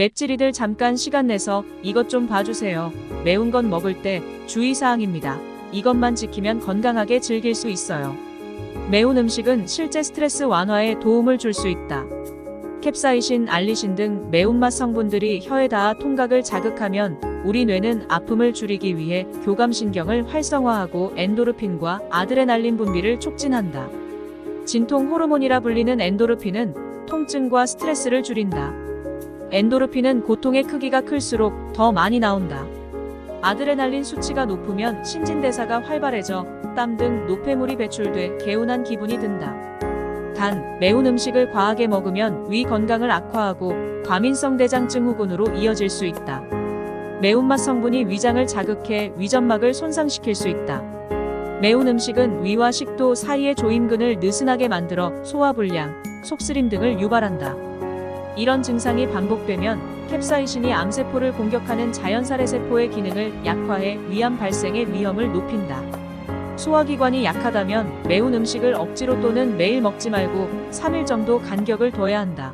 맵찔이들 잠깐 시간 내서 이것 좀 봐주세요. 매운 건 먹을 때 주의사항입니다. 이것만 지키면 건강하게 즐길 수 있어요. 매운 음식은 실제 스트레스 완화에 도움을 줄 수 있다. 캡사이신, 알리신 등 매운맛 성분들이 혀에 닿아 통각을 자극하면 우리 뇌는 아픔을 줄이기 위해 교감신경을 활성화하고 엔도르핀과 아드레날린 분비를 촉진한다. 진통 호르몬이라 불리는 엔도르핀은 통증과 스트레스를 줄인다. 엔도르핀은 고통의 크기가 클수록 더 많이 나온다. 아드레날린 수치가 높으면 신진대사가 활발해져 땀 등 노폐물이 배출돼 개운한 기분이 든다. 단, 매운 음식을 과하게 먹으면 위 건강을 악화하고 과민성 대장 증 후군으로 이어질 수 있다. 매운맛 성분이 위장을 자극해 위점막을 손상시킬 수 있다. 매운 음식은 위와 식도 사이의 조임근을 느슨하게 만들어 소화불량, 속쓰림 등을 유발한다. 이런 증상이 반복되면 캡사이신이 암세포를 공격하는 자연살해 세포의 기능을 약화해 위암 발생의 위험을 높인다. 소화기관이 약하다면 매운 음식을 억지로 또는 매일 먹지 말고 3일 정도 간격을 둬야 한다.